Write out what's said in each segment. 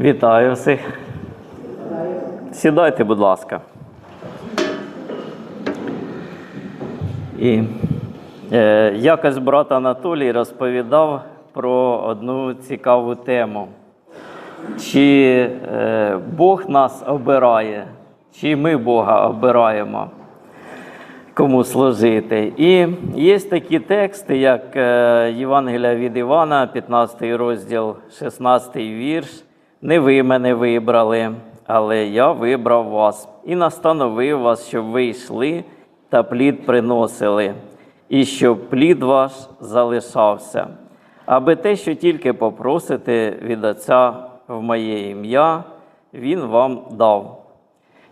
Вітаю всіх. Сідайте, будь ласка. І е, якось брат Анатолій розповідав про одну цікаву тему. Чи е, Бог нас обирає, чи ми Бога обираємо, кому служити. І є такі тексти, як е, Євангелія від Івана, 15 розділ, 16 вірш. Не ви мене вибрали, але я вибрав вас і настановив вас, щоб ви йшли та плід приносили, і щоб плід ваш залишався, аби те, що тільки попросите від Отця в моє ім'я, Він вам дав.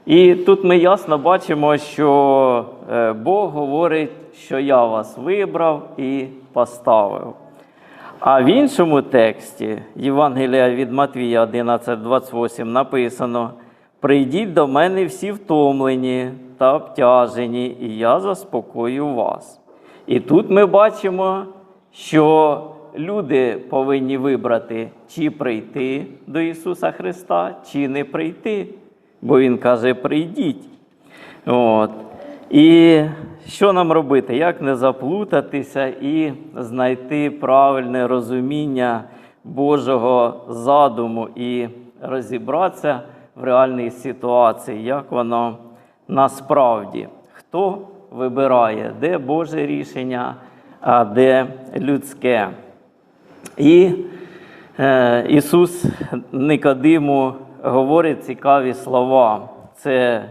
І тут ми ясно бачимо, що е, Бог говорить, що я вас вибрав і поставив. А в іншому тексті Євангелія від Матвія 11:28 написано: Прийдіть до мене всі втомлені та обтяжені, і я заспокою вас. І тут ми бачимо, що люди повинні вибрати, чи прийти до Ісуса Христа, чи не прийти. Бо Він каже: прийдіть. От. І що нам робити? Як не заплутатися і знайти правильне розуміння Божого задуму і розібратися в реальній ситуації, як воно насправді, хто вибирає, де Боже рішення, а де людське. І е, Ісус Никодиму говорить цікаві слова. Це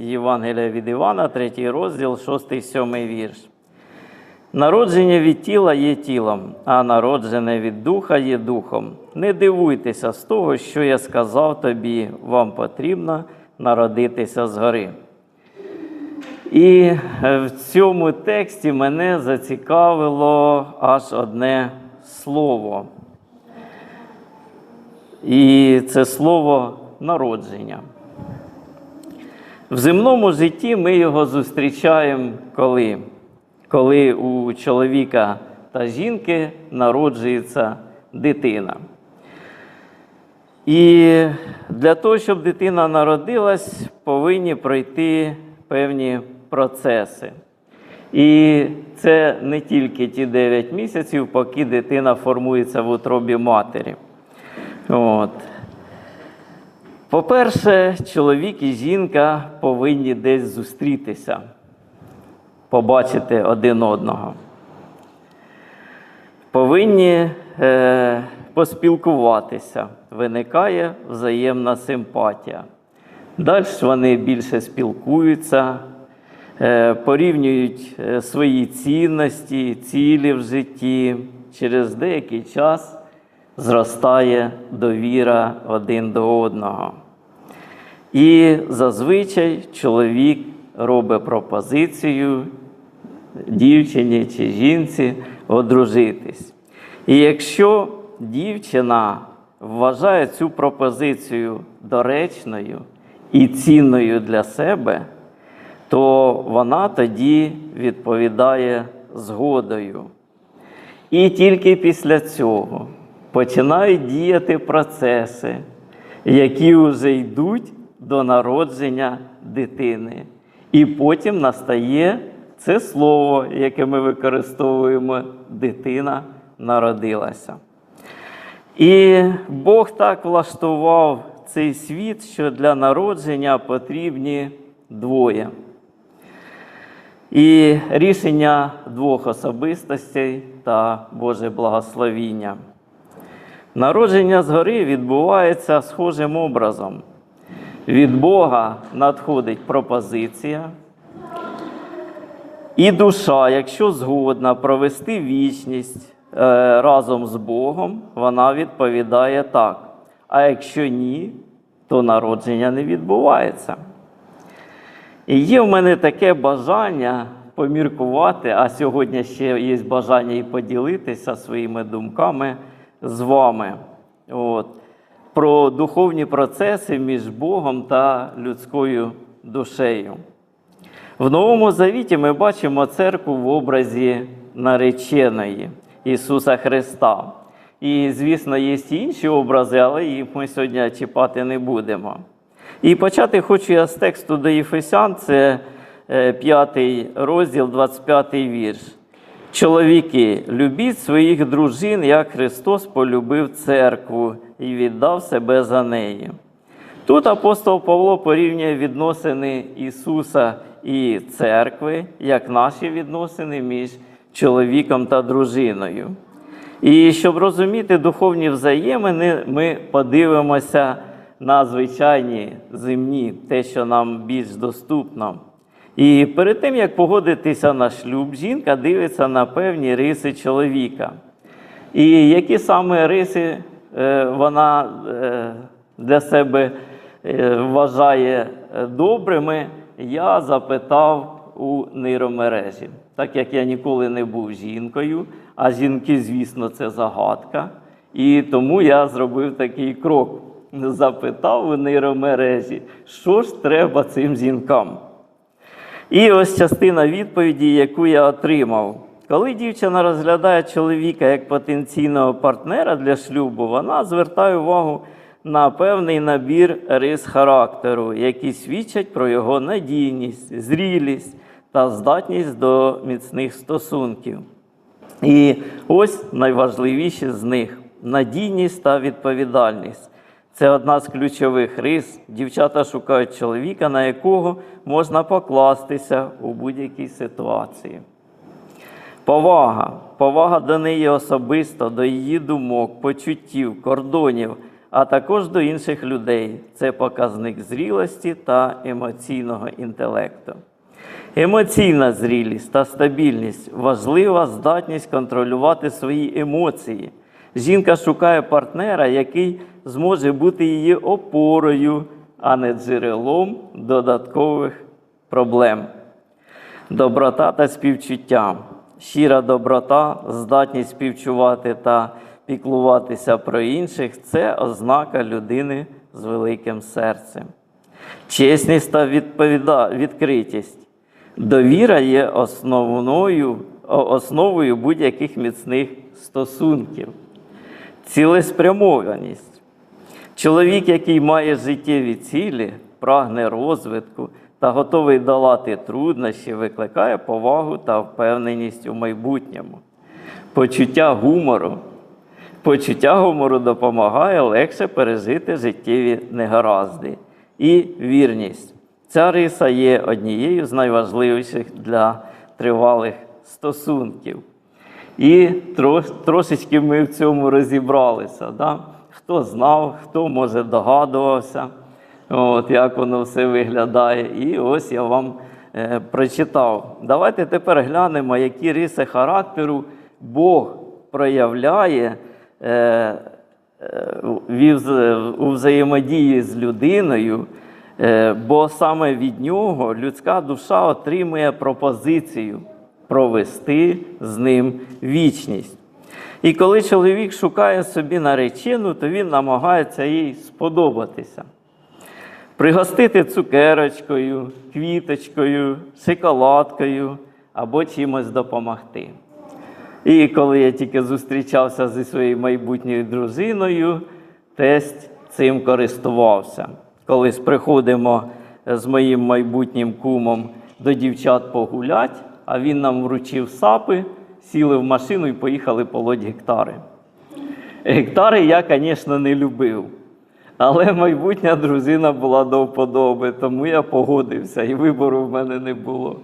Євангелія від Івана, 3 розділ, 6-7 вірш. Народження від тіла є тілом, а народжене від духа є духом. Не дивуйтеся з того, що я сказав тобі, вам потрібно народитися згори. І в цьому тексті мене зацікавило аж одне слово. І це слово народження. В земному житті ми його зустрічаємо коли? Коли у чоловіка та жінки народжується дитина. І для того, щоб дитина народилась, повинні пройти певні процеси. І це не тільки ті 9 місяців, поки дитина формується в утробі матері. От. По-перше, чоловік і жінка повинні десь зустрітися, побачити один одного. Повинні е, поспілкуватися, виникає взаємна симпатія. Далі вони більше спілкуються, е, порівнюють е, свої цінності, цілі в житті. Через деякий час зростає довіра один до одного. І зазвичай чоловік робить пропозицію дівчині чи жінці одружитись. І якщо дівчина вважає цю пропозицію доречною і цінною для себе, то вона тоді відповідає згодою. І тільки після цього починають діяти процеси, які вже йдуть до народження дитини. І потім настає це слово, яке ми використовуємо, дитина народилася. І Бог так влаштував цей світ, що для народження потрібні двоє. І рішення двох особистостей та Боже благословіння. Народження згори відбувається схожим образом. Від Бога надходить пропозиція, і душа, якщо згодна провести вічність е, разом з Богом, вона відповідає так. А якщо ні, то народження не відбувається. І є в мене таке бажання поміркувати, а сьогодні ще є бажання і поділитися своїми думками з вами. От, Про духовні процеси між Богом та людською душею. В Новому Завіті ми бачимо церкву в образі нареченої Ісуса Христа. І, звісно, є і інші образи, але їх ми сьогодні чіпати не будемо. І почати хочу я з тексту до Єфесян, це 5 розділ, 25 вірш. Чоловіки, любіть своїх дружин, як Христос полюбив церкву і віддав себе за неї. Тут апостол Павло порівнює відносини Ісуса і церкви, як наші відносини між чоловіком та дружиною. І щоб розуміти духовні взаємини, ми подивимося на звичайні земні, те, що нам більш доступно. І перед тим, як погодитися на шлюб, жінка дивиться на певні риси чоловіка. І які саме риси вона е, для себе е, вважає е, добрими, я запитав у нейромережі. Так як я ніколи не був жінкою, а жінки, звісно, це загадка. І тому я зробив такий крок. Запитав у нейромережі, що ж треба цим жінкам. І ось частина відповіді, яку я отримав. Коли дівчина розглядає чоловіка як потенційного партнера для шлюбу, вона звертає увагу на певний набір рис характеру, які свідчать про його надійність, зрілість та здатність до міцних стосунків. І ось найважливіші з них надійність та відповідальність. Це одна з ключових рис. Дівчата шукають чоловіка, на якого можна покластися у будь-якій ситуації. Повага. Повага до неї особисто, до її думок, почуттів, кордонів, а також до інших людей. Це показник зрілості та емоційного інтелекту. Емоційна зрілість та стабільність важлива здатність контролювати свої емоції. Жінка шукає партнера, який зможе бути її опорою, а не джерелом додаткових проблем. Доброта та співчуття. Щира доброта, здатність співчувати та піклуватися про інших це ознака людини з великим серцем. Чесність та відповіда... відкритість. Довіра є основною, основою будь-яких міцних стосунків. Цілеспрямованість. Чоловік, який має життєві цілі, прагне розвитку та готовий долати труднощі, викликає повагу та впевненість у майбутньому. Почуття гумору. Почуття гумору допомагає легше пережити життєві негаразди. І вірність. Ця риса є однією з найважливіших для тривалих стосунків. І трошечки ми в цьому розібралися. Да? Хто знав, хто може догадувався, от, як воно все виглядає. І ось я вам е, прочитав. Давайте тепер глянемо, які риси характеру Бог проявляє е, е, у взаємодії з людиною, е, бо саме від нього людська душа отримує пропозицію провести з ним вічність. І коли чоловік шукає собі наречену, то він намагається їй сподобатися. Пригостити цукерочкою, квіточкою, шоколадкою або чимось допомогти. І коли я тільки зустрічався зі своєю майбутньою дружиною, тесть цим користувався. Колись приходимо з моїм майбутнім кумом до дівчат погулять, а він нам вручив сапи, сіли в машину і поїхали полоть гектари. Гектари я, звісно, не любив. Але майбутня дружина була до вподоби, тому я погодився, і вибору в мене не було.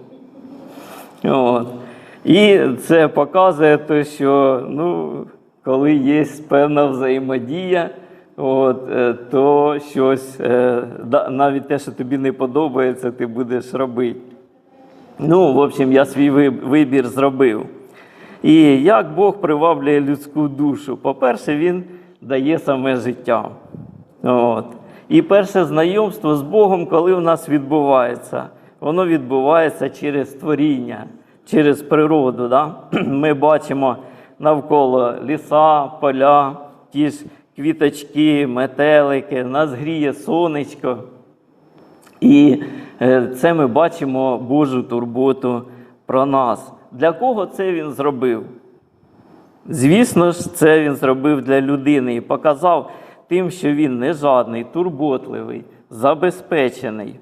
От. І це показує те, що ну, коли є певна взаємодія, от, е, то щось, е, навіть те, що тобі не подобається, ти будеш робити. Ну, в общем, я свій вибір зробив. І як Бог приваблює людську душу? По-перше, Він дає саме життя. От. І перше знайомство з Богом, коли у нас відбувається, воно відбувається через творіння, через природу. Да? Ми бачимо навколо ліса, поля, ті ж квіточки, метелики, нас гріє сонечко. І е, це ми бачимо Божу турботу про нас. Для кого це він зробив? Звісно ж, це він зробив для людини і показав тим, що він не жадний, турботливий, забезпечений.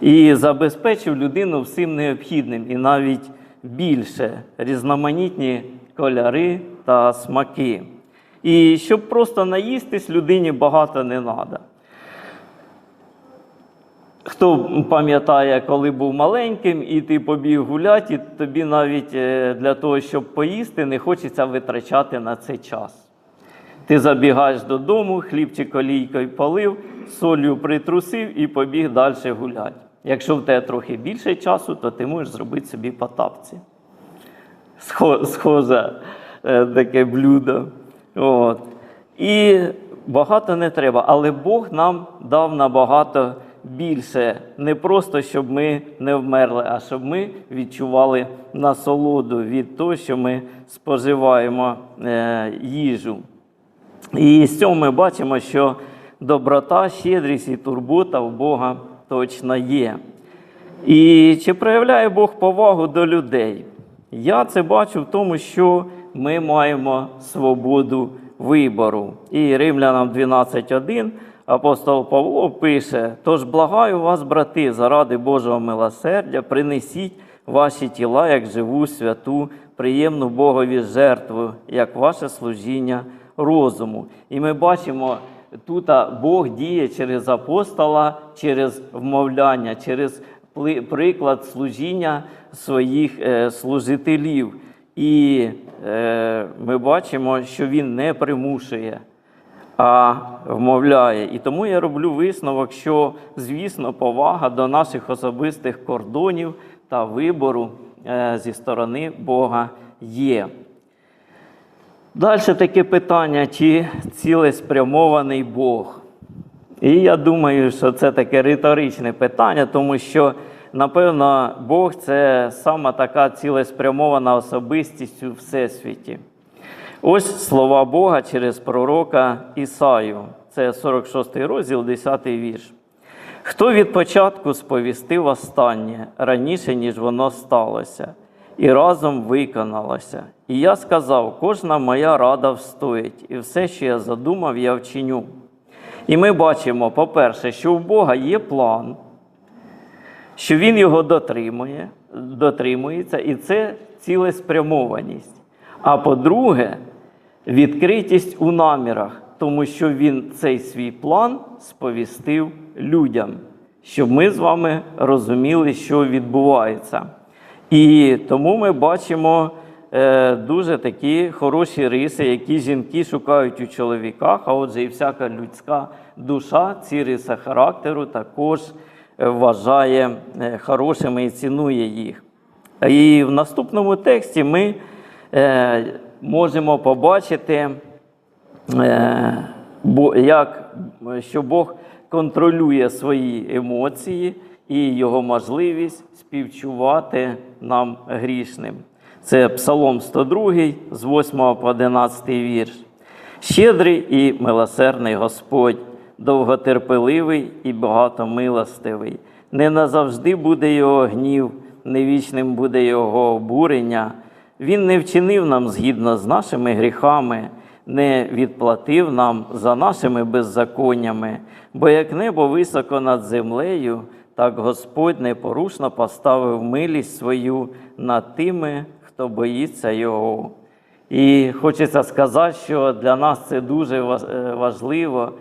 І забезпечив людину всім необхідним, і навіть більше різноманітні кольори та смаки. І щоб просто наїстись, людині багато не треба. Хто пам'ятає, коли був маленьким, і ти побіг гуляти, тобі навіть е, для того, щоб поїсти, не хочеться витрачати на це час. Ти забігаєш додому, хлібчик олійкою полив, солью притрусив і побіг далі гуляти. Якщо в тебе трохи більше часу, то ти можеш зробити собі по тапці. Схо- Схоже е, таке блюдо. От. І багато не треба, але Бог нам дав набагато більше. Не просто, щоб ми не вмерли, а щоб ми відчували насолоду від того, що ми споживаємо е, їжу. І з цього ми бачимо, що доброта, щедрість і турбота у Бога точно є. І чи проявляє Бог повагу до людей? Я це бачу в тому, що ми маємо свободу вибору. І Римлянам 12.1 апостол Павло пише: Тож благаю вас, брати, заради Божого милосердя, принесіть ваші тіла як живу, святу, приємну Богові жертву, як ваше служіння розуму. І ми бачимо, тут Бог діє через апостола, через вмовляння, через приклад служіння своїх е, служителів. І е, ми бачимо, що він не примушує, а вмовляє. І тому я роблю висновок, що, звісно, повага до наших особистих кордонів та вибору е, зі сторони Бога є. Далі таке питання, чи цілеспрямований Бог? І я думаю, що це таке риторичне питання, тому що, напевно, Бог це сама така цілеспрямована особистість у Всесвіті. Ось слова Бога через пророка Ісаю. Це 46 розділ, 10 вірш. Хто від початку сповістив останнє раніше, ніж воно сталося, і разом виконалося. І я сказав: кожна моя рада встоїть, і все, що я задумав, я вчиню. І ми бачимо, по-перше, що у Бога є план, що Він його дотримує, дотримується, і це цілеспрямованість. А по-друге, відкритість у намірах, тому що він цей свій план сповістив людям, щоб ми з вами розуміли, що відбувається. І тому ми бачимо е, дуже такі хороші риси, які жінки шукають у чоловіках, а отже, і всяка людська душа, ці риси характеру також е, вважає е, хорошими і цінує їх. І в наступному тексті ми можемо побачити, як, що Бог контролює свої емоції і його можливість співчувати нам грішним. Це Псалом 102 з 8 по 11 вірш. Щедрий і милосердний Господь, довготерпеливий і багатомилостивий. Не назавжди буде його гнів, не вічним буде його обурення. Він не вчинив нам згідно з нашими гріхами, не відплатив нам за нашими беззаконнями, бо як небо високо над землею, так Господь непорушно поставив милість свою над тими, хто боїться Його. І хочеться сказати, що для нас це дуже е, важливо,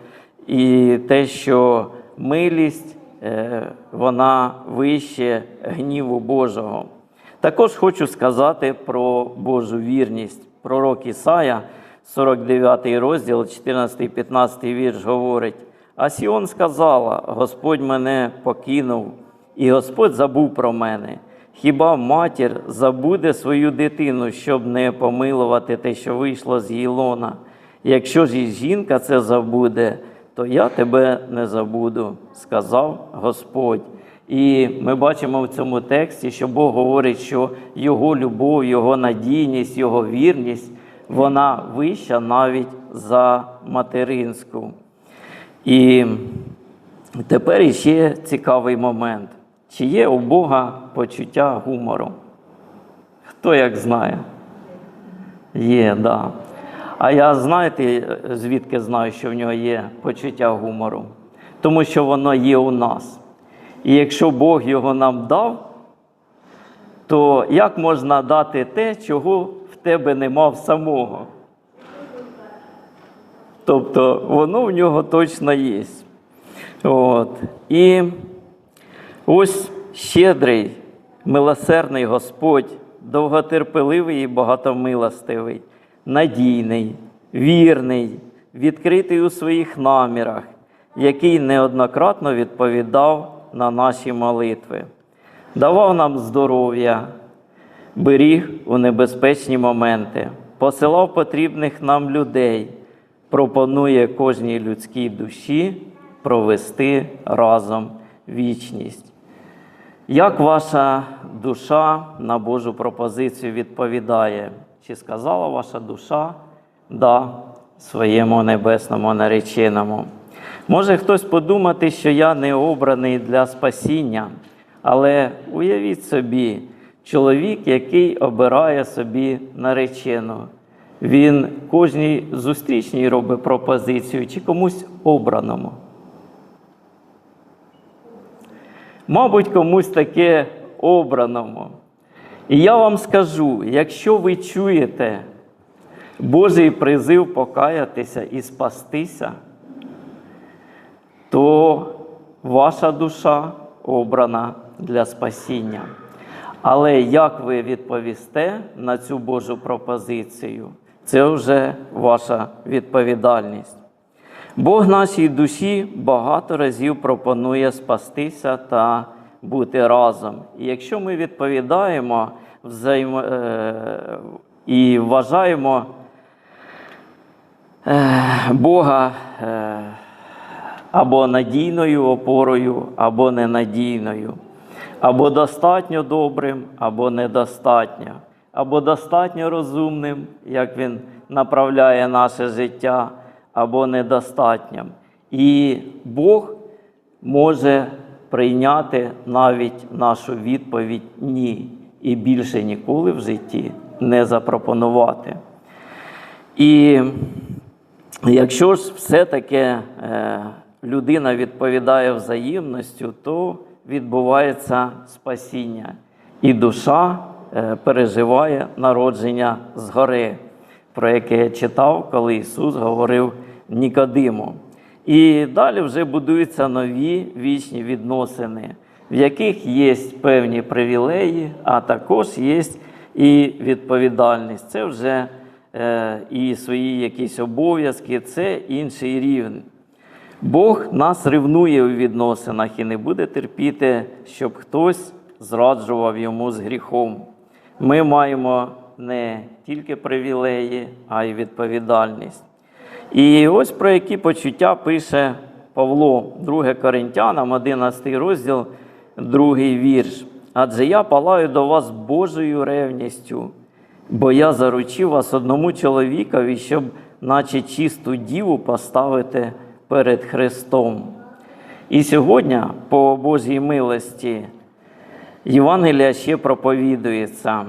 і те, що милість е, вона вище гніву Божого. Також хочу сказати про Божу вірність. Пророк Ісая, 49 розділ, 14-15 вірш говорить: А Сіон сказала: Господь мене покинув, і Господь забув про мене. Хіба матір забуде свою дитину, щоб не помилувати те, що вийшло з її? Якщо ж і жінка це забуде, то я тебе не забуду, сказав Господь. І ми бачимо в цьому тексті, що Бог говорить, що Його любов, Його надійність, Його вірність, вона вища навіть за материнську. І тепер іще цікавий момент. Чи є у Бога почуття гумору? Хто як знає? Є, так. Да. А я знаєте, звідки знаю, що в нього є почуття гумору? Тому що воно є у нас. І якщо Бог його нам дав, то як можна дати те, чого в тебе нема в самого? Тобто воно в нього точно є. От. І ось щедрий, милосердний Господь, довготерпеливий і багатомилостивий, надійний, вірний, відкритий у своїх намірах, який неоднократно відповідав на наші молитви, давав нам здоров'я, беріг у небезпечні моменти, посилав потрібних нам людей, пропонує кожній людській душі провести разом вічність. Як ваша душа на Божу пропозицію відповідає? Чи сказала ваша душа да своєму небесному нареченому? Може хтось подумати, що я не обраний для спасіння, але уявіть собі, чоловік, який обирає собі наречену, він кожній зустрічній робить пропозицію чи комусь обраному. Мабуть, комусь таке обраному. І я вам скажу: якщо ви чуєте Божий призив покаятися і спастися, то ваша душа обрана для спасіння. Але як ви відповісте на цю Божу пропозицію, це вже ваша відповідальність. Бог нашій душі багато разів пропонує спастися та бути разом. І якщо ми відповідаємо взаєм... е... і вважаємо е... Бога е... або надійною опорою, або ненадійною, або достатньо добрим, або недостатньо, або достатньо розумним, як Він направляє наше життя або недостатнім. І Бог може прийняти навіть нашу відповідь ні, і більше ніколи в житті не запропонувати. І якщо ж все-таки е, людина відповідає взаємністю, то відбувається спасіння, і душа переживає народження згори про яке я читав, коли Ісус говорив Нікодиму. І далі вже будуються нові вічні відносини, в яких є певні привілеї, а також є і відповідальність. Це вже е, і свої якісь обов'язки, це інший рівень. Бог нас ревнує у відносинах і не буде терпіти, щоб хтось зраджував йому з гріхом. Ми маємо не тільки привілеї, а й відповідальність. І ось про які почуття пише Павло, 2 Коринтянам, 11 розділ, 2 вірш. Адже я палаю до вас Божою ревністю, бо я заручив вас одному чоловікові, щоб, наче чисту діву, поставити перед Христом. І сьогодні, по Божій милості, Євангелія ще проповідується.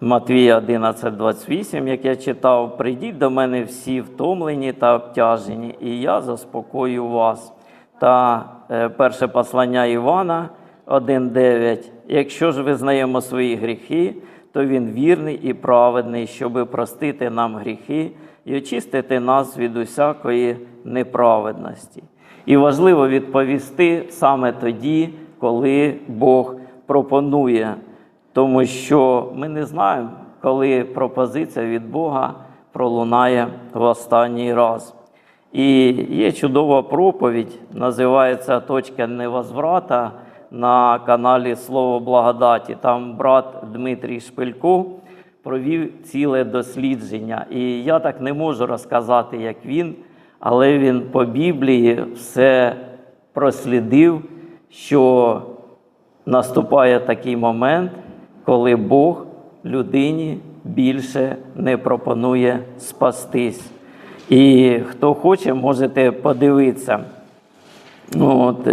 Матвія 11,28, як я читав, прийдіть до мене всі втомлені та обтяжені, і я заспокою вас. Та е, перше послання Івана 1,9. Якщо ж визнаємо свої гріхи, то він вірний і праведний, щоби простити нам гріхи і очистити нас від усякої неправедності. І важливо відповісти саме тоді, коли Бог пропонує. Тому що ми не знаємо, коли пропозиція від Бога пролунає в останній раз. І є чудова проповідь, називається Точка невозврата на каналі Слово Благодаті. Там брат Дмитрій Шпилько провів ціле дослідження. І я так не можу розказати, як він, але він по Біблії все прослідив, що наступає такий момент коли Бог людині більше не пропонує спастись. І хто хоче, можете подивитися. От.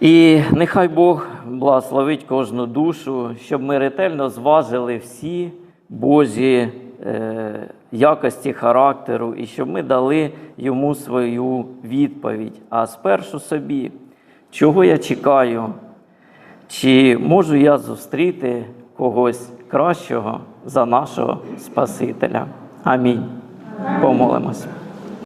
І нехай Бог благословить кожну душу, щоб ми ретельно зважили всі Божі е, якості характеру, і щоб ми дали йому свою відповідь. А спершу собі, чого я чекаю, чи можу я зустріти когось кращого за нашого Спасителя? Амінь. Помолимось.